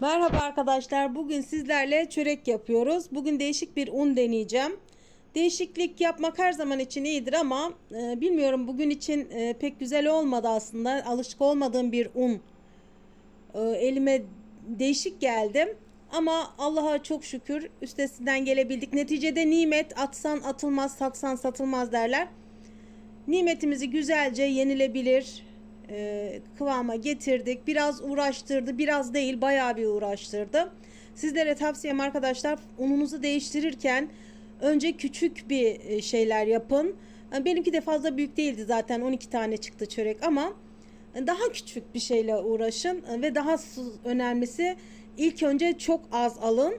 Merhaba arkadaşlar. Bugün sizlerle çörek yapıyoruz. Bugün değişik bir un deneyeceğim. Değişiklik yapmak her zaman için iyidir ama e, bilmiyorum bugün için e, pek güzel olmadı aslında. Alışık olmadığım bir un e, elime değişik geldi. Ama Allah'a çok şükür üstesinden gelebildik. Neticede nimet atsan atılmaz, satsan satılmaz derler. Nimetimizi güzelce yenilebilir e, kıvama getirdik. Biraz uğraştırdı, biraz değil bayağı bir uğraştırdı. Sizlere tavsiyem arkadaşlar ununuzu değiştirirken önce küçük bir e, şeyler yapın. E, Benimki de fazla büyük değildi zaten 12 tane çıktı çörek ama daha küçük bir şeyle uğraşın E, ve daha önemlisi ilk önce çok az alın.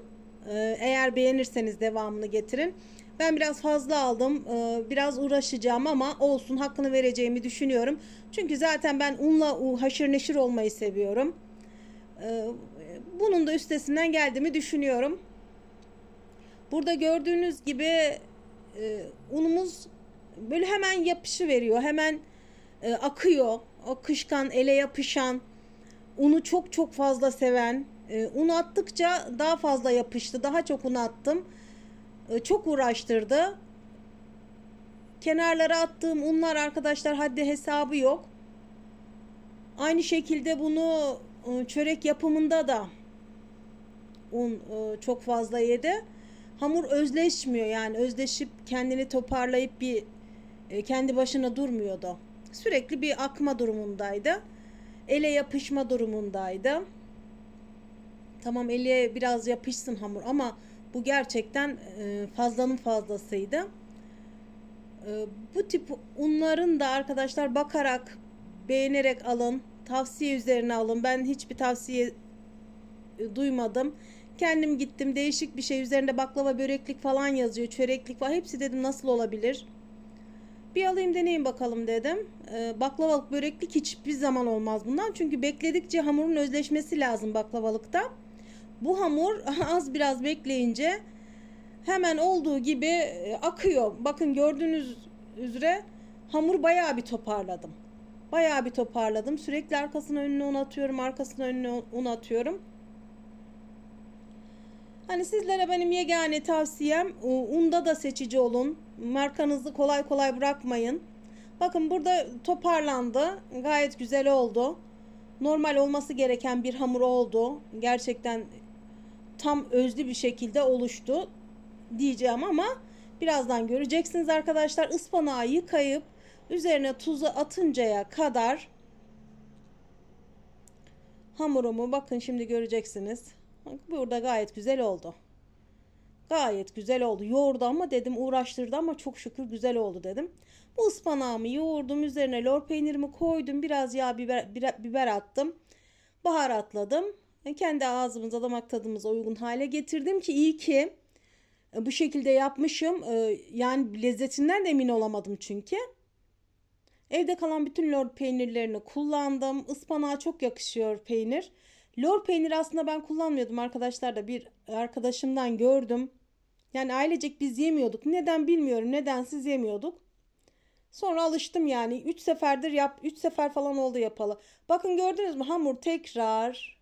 E, Eğer beğenirseniz devamını getirin. Ben biraz fazla aldım. E, Biraz uğraşacağım ama olsun hakkını vereceğimi düşünüyorum. Çünkü zaten ben unla haşır neşir olmayı seviyorum. E, Bunun da üstesinden geldiğimi düşünüyorum. Burada gördüğünüz gibi e, unumuz böyle hemen yapışı veriyor. Hemen akıyor. O kışkan ele yapışan unu çok çok fazla seven un attıkça daha fazla yapıştı. Daha çok un attım. E, çok uğraştırdı. Kenarlara attığım unlar arkadaşlar haddi hesabı yok. Aynı şekilde bunu e, çörek yapımında da un e, çok fazla yedi. Hamur özleşmiyor yani özleşip kendini toparlayıp bir kendi başına durmuyordu. Sürekli bir akma durumundaydı. Ele yapışma durumundaydı. Tamam ele biraz yapışsın hamur ama bu gerçekten e, fazlanın fazlasıydı. E, Bu tip unların da arkadaşlar bakarak beğenerek alın. Tavsiye üzerine alın. Ben hiçbir tavsiye e, duymadım. Kendim gittim değişik bir şey üzerinde baklava böreklik falan yazıyor. Çöreklik var. Hepsi dedim nasıl olabilir? Bir alayım deneyeyim bakalım dedim. Ee, baklavalık böreklik hiçbir zaman olmaz bundan. Çünkü bekledikçe hamurun özleşmesi lazım baklavalıkta. Bu hamur az biraz bekleyince hemen olduğu gibi e, akıyor. Bakın gördüğünüz üzere hamur bayağı bir toparladım. Bayağı bir toparladım. Sürekli arkasına önüne un atıyorum, arkasına önüne un atıyorum. Hani sizlere benim yegane tavsiyem unda da seçici olun. Markanızı kolay kolay bırakmayın. Bakın burada toparlandı. Gayet güzel oldu. Normal olması gereken bir hamur oldu. Gerçekten tam özlü bir şekilde oluştu diyeceğim ama birazdan göreceksiniz arkadaşlar. Ispanağı yıkayıp üzerine tuzu atıncaya kadar hamurumu bakın şimdi göreceksiniz. Burada gayet güzel oldu. Gayet güzel oldu. Yoğurdu ama dedim uğraştırdı ama çok şükür güzel oldu dedim. Bu ıspanağımı yoğurdum. Üzerine lor peynirimi koydum. Biraz yağ biber, biber, biber attım. Baharatladım. E, Kendi ağzımıza damak tadımıza uygun hale getirdim ki iyi ki e, bu şekilde yapmışım. E, Yani lezzetinden de emin olamadım çünkü. Evde kalan bütün lor peynirlerini kullandım. Ispanağa çok yakışıyor peynir. Lor peyniri aslında ben kullanmıyordum arkadaşlar da bir arkadaşımdan gördüm. Yani ailecek biz yemiyorduk. Neden bilmiyorum. Neden siz yemiyorduk. Sonra alıştım yani. 3 seferdir yap 3 sefer falan oldu yapalı. Bakın gördünüz mü hamur tekrar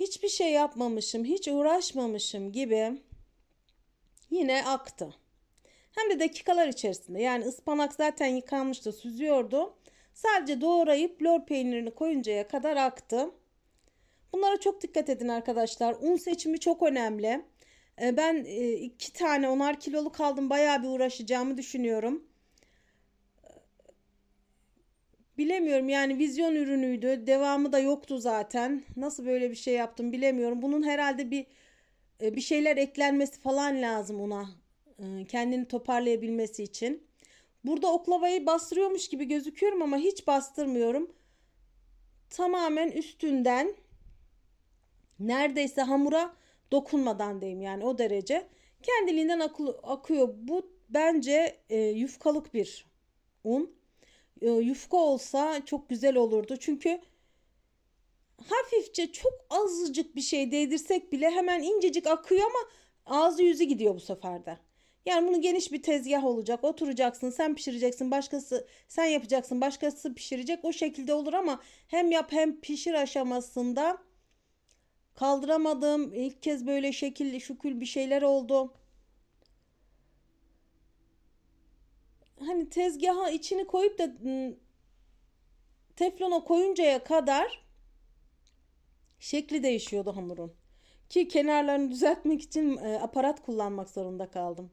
hiçbir şey yapmamışım, hiç uğraşmamışım gibi yine aktı. Hem de dakikalar içerisinde. Yani ıspanak zaten yıkanmıştı, süzüyordu. Sadece doğrayıp lor peynirini koyuncaya kadar aktı. Bunlara çok dikkat edin arkadaşlar. Un seçimi çok önemli. Ee, Ben e, iki tane onar kiloluk aldım. Bayağı bir uğraşacağımı düşünüyorum. Bilemiyorum yani vizyon ürünüydü. Devamı da yoktu zaten. Nasıl böyle bir şey yaptım bilemiyorum. Bunun herhalde bir e, bir şeyler eklenmesi falan lazım ona. e, Kendini toparlayabilmesi için. Burada oklavayı bastırıyormuş gibi gözüküyorum ama hiç bastırmıyorum. Tamamen üstünden neredeyse hamura dokunmadan diyeyim yani o derece. Kendiliğinden akı- akıyor. Bu bence e, yufkalık bir un. E, yufka olsa çok güzel olurdu. Çünkü hafifçe çok azıcık bir şey değdirsek bile hemen incecik akıyor ama ağzı yüzü gidiyor bu sefer de. Yani bunu geniş bir tezgah olacak. Oturacaksın, sen pişireceksin, başkası sen yapacaksın, başkası pişirecek. O şekilde olur ama hem yap hem pişir aşamasında kaldıramadım. İlk kez böyle şekilli şukül bir şeyler oldu. Hani tezgaha içini koyup da teflona koyuncaya kadar şekli değişiyordu hamurun. Ki kenarlarını düzeltmek için e, aparat kullanmak zorunda kaldım.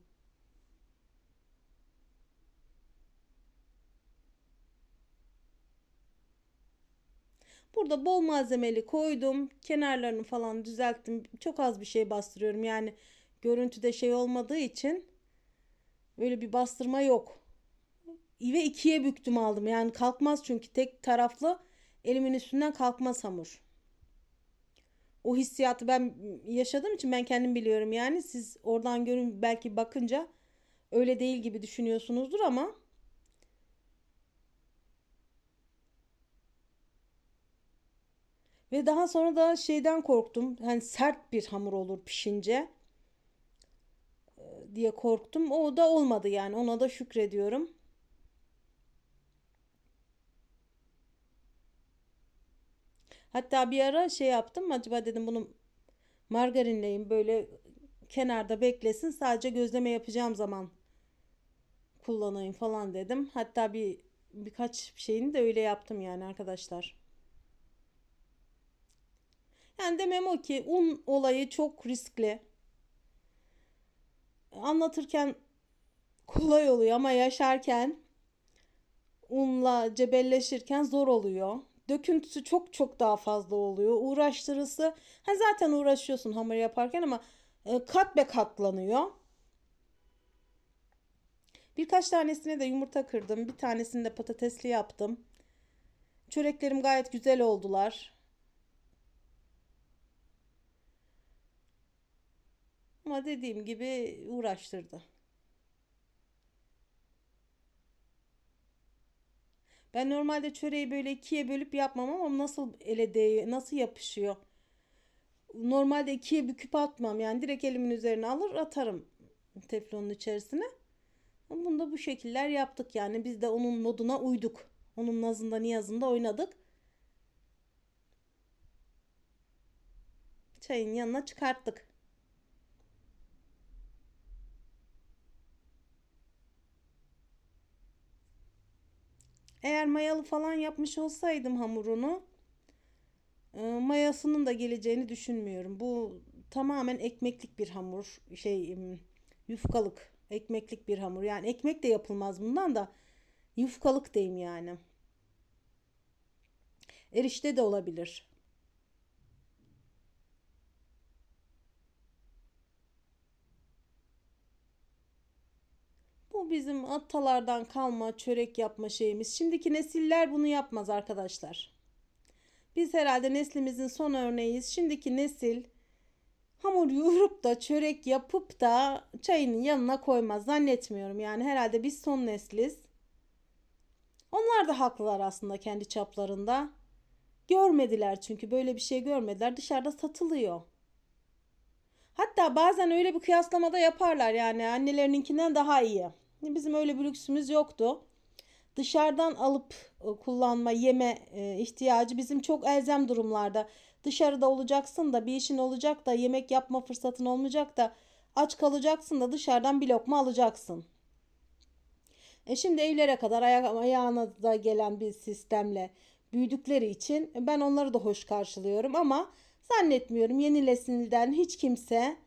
Burada bol malzemeli koydum. Kenarlarını falan düzelttim. Çok az bir şey bastırıyorum. Yani görüntüde şey olmadığı için böyle bir bastırma yok. Ve ikiye büktüm aldım. Yani kalkmaz çünkü tek taraflı elimin üstünden kalkmaz hamur. O hissiyatı ben yaşadığım için ben kendim biliyorum. Yani siz oradan görün belki bakınca öyle değil gibi düşünüyorsunuzdur ama Ve daha sonra da şeyden korktum. Hani sert bir hamur olur pişince e, diye korktum. O da olmadı yani. Ona da şükrediyorum. Hatta bir ara şey yaptım. Acaba dedim bunu margarinleyeyim böyle kenarda beklesin. Sadece gözleme yapacağım zaman kullanayım falan dedim. Hatta bir birkaç şeyini de öyle yaptım yani arkadaşlar. Yani demem o ki un olayı çok riskli. Anlatırken kolay oluyor ama yaşarken unla cebelleşirken zor oluyor. Döküntüsü çok çok daha fazla oluyor. Uğraştırısı ha zaten uğraşıyorsun hamur yaparken ama e, kat be katlanıyor. Birkaç tanesine de yumurta kırdım. Bir tanesini de patatesli yaptım. Çöreklerim gayet güzel oldular. Ama dediğim gibi uğraştırdı. Ben normalde çöreği böyle ikiye bölüp yapmam ama nasıl ele değiyor, nasıl yapışıyor. Normalde ikiye büküp atmam. Yani direkt elimin üzerine alır atarım teflonun içerisine. Bunu da bu şekiller yaptık yani. Biz de onun moduna uyduk. Onun nazında niyazında oynadık. Çayın yanına çıkarttık. Eğer mayalı falan yapmış olsaydım hamurunu e, mayasının da geleceğini düşünmüyorum. Bu tamamen ekmeklik bir hamur. Şey yufkalık ekmeklik bir hamur. Yani ekmek de yapılmaz bundan da yufkalık diyeyim yani. Erişte de olabilir. Bizim atalardan kalma çörek yapma şeyimiz. Şimdiki nesiller bunu yapmaz arkadaşlar. Biz herhalde neslimizin son örneğiyiz. Şimdiki nesil hamur yoğurup da çörek yapıp da çayının yanına koymaz. Zannetmiyorum yani herhalde biz son nesliz. Onlar da haklılar aslında kendi çaplarında. Görmediler çünkü böyle bir şey görmediler. Dışarıda satılıyor. Hatta bazen öyle bir kıyaslamada yaparlar yani annelerininkinden daha iyi. Bizim öyle bir lüksümüz yoktu. Dışarıdan alıp e, kullanma, yeme e, ihtiyacı bizim çok elzem durumlarda. Dışarıda olacaksın da bir işin olacak da yemek yapma fırsatın olmayacak da aç kalacaksın da dışarıdan bir lokma alacaksın. E şimdi evlere kadar ayak, ayağına da gelen bir sistemle büyüdükleri için ben onları da hoş karşılıyorum ama zannetmiyorum yeni nesilden hiç kimse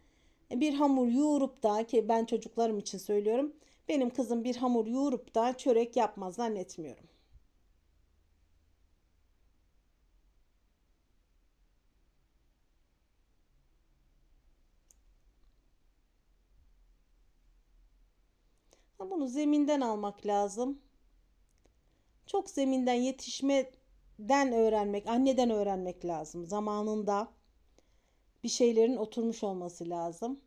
bir hamur yoğurup da ki ben çocuklarım için söylüyorum benim kızım bir hamur yoğurup da çörek yapmaz zannetmiyorum. Bunu zeminden almak lazım. Çok zeminden yetişmeden öğrenmek, anneden öğrenmek lazım. Zamanında bir şeylerin oturmuş olması lazım.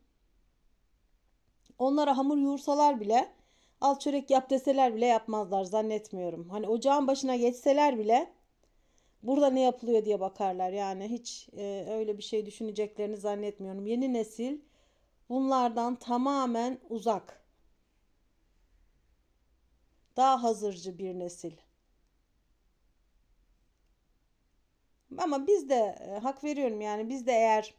Onlara hamur yoğursalar bile al çörek yap deseler bile yapmazlar zannetmiyorum. Hani ocağın başına geçseler bile burada ne yapılıyor diye bakarlar. Yani hiç e, öyle bir şey düşüneceklerini zannetmiyorum. Yeni nesil bunlardan tamamen uzak. Daha hazırcı bir nesil. Ama biz de e, hak veriyorum yani biz de eğer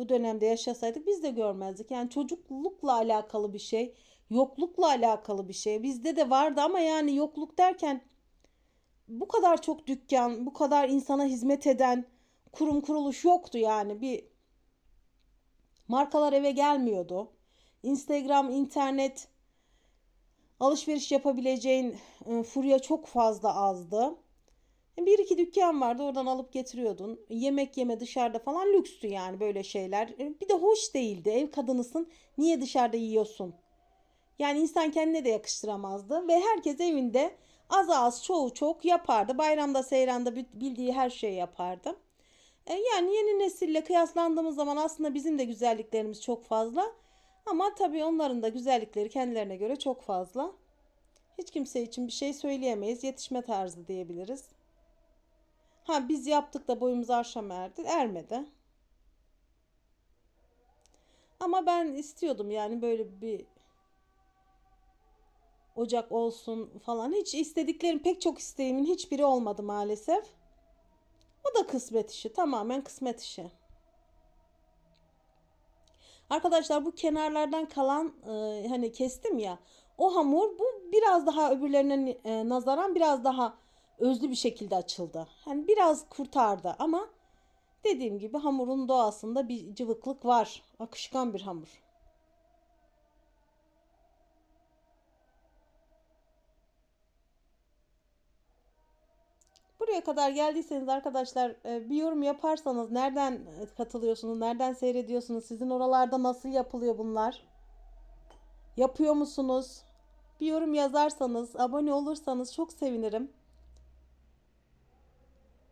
bu dönemde yaşasaydık biz de görmezdik. Yani çocuklukla alakalı bir şey, yoklukla alakalı bir şey. Bizde de vardı ama yani yokluk derken bu kadar çok dükkan, bu kadar insana hizmet eden kurum kuruluş yoktu yani. Bir markalar eve gelmiyordu. Instagram, internet alışveriş yapabileceğin e, furya çok fazla azdı. Bir iki dükkan vardı oradan alıp getiriyordun. Yemek yeme dışarıda falan lükstü yani böyle şeyler. E, Bir de hoş değildi. Ev kadınısın. Niye dışarıda yiyorsun? Yani insan kendine de yakıştıramazdı. Ve herkes evinde az az çoğu çok yapardı. Bayramda seyranda bildiği her şeyi yapardı. E, Yani yeni nesille kıyaslandığımız zaman aslında bizim de güzelliklerimiz çok fazla. Ama tabii onların da güzellikleri kendilerine göre çok fazla. Hiç kimse için bir şey söyleyemeyiz. Yetişme tarzı diyebiliriz. Ha biz yaptık da boyumuz aşağı erdi. Ermedi. Ama ben istiyordum yani böyle bir ocak olsun falan. Hiç istediklerim pek çok isteğimin hiçbiri olmadı maalesef. O da kısmet işi. Tamamen kısmet işi. Arkadaşlar bu kenarlardan kalan e, hani kestim ya. O hamur bu biraz daha öbürlerine e, nazaran biraz daha özlü bir şekilde açıldı. Hani biraz kurtardı ama dediğim gibi hamurun doğasında bir cıvıklık var. Akışkan bir hamur. Buraya kadar geldiyseniz arkadaşlar e, bir yorum yaparsanız nereden e, katılıyorsunuz, nereden seyrediyorsunuz, sizin oralarda nasıl yapılıyor bunlar? Yapıyor musunuz? Bir yorum yazarsanız, abone olursanız çok sevinirim.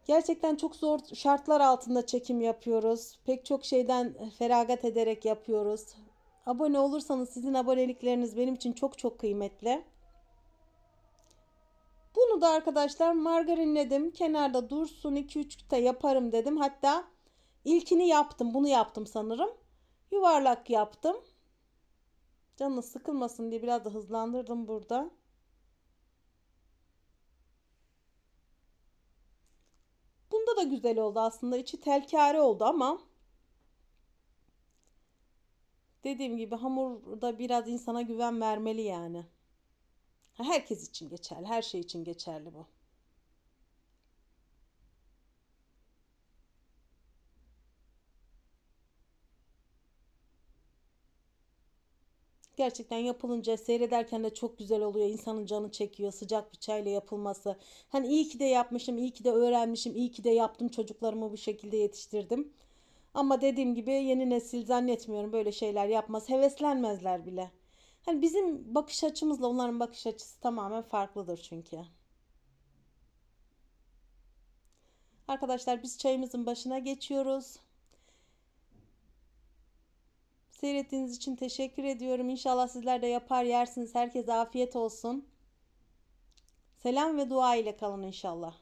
Gerçekten çok zor şartlar altında çekim yapıyoruz. Pek çok şeyden feragat ederek yapıyoruz. Abone olursanız sizin abonelikleriniz benim için çok çok kıymetli. Bunu da arkadaşlar margarinledim. Kenarda dursun 2-3 de yaparım dedim. Hatta ilkini yaptım. Bunu yaptım sanırım. Yuvarlak yaptım. Canınız sıkılmasın diye biraz da hızlandırdım burada. Bunda da güzel oldu aslında. İçi telkare oldu ama dediğim gibi hamurda biraz insana güven vermeli yani. Herkes için geçerli. Her şey için geçerli bu. Gerçekten yapılınca seyrederken de çok güzel oluyor. İnsanın canı çekiyor sıcak bir çayla yapılması. Hani iyi ki de yapmışım, iyi ki de öğrenmişim, iyi ki de yaptım çocuklarımı bu şekilde yetiştirdim. Ama dediğim gibi yeni nesil zannetmiyorum böyle şeyler yapmaz. Heveslenmezler bile. Hani bizim bakış açımızla onların bakış açısı tamamen farklıdır çünkü. Arkadaşlar biz çayımızın başına geçiyoruz. Seyrettiğiniz için teşekkür ediyorum. İnşallah sizler de yapar yersiniz. Herkese afiyet olsun. Selam ve dua ile kalın inşallah.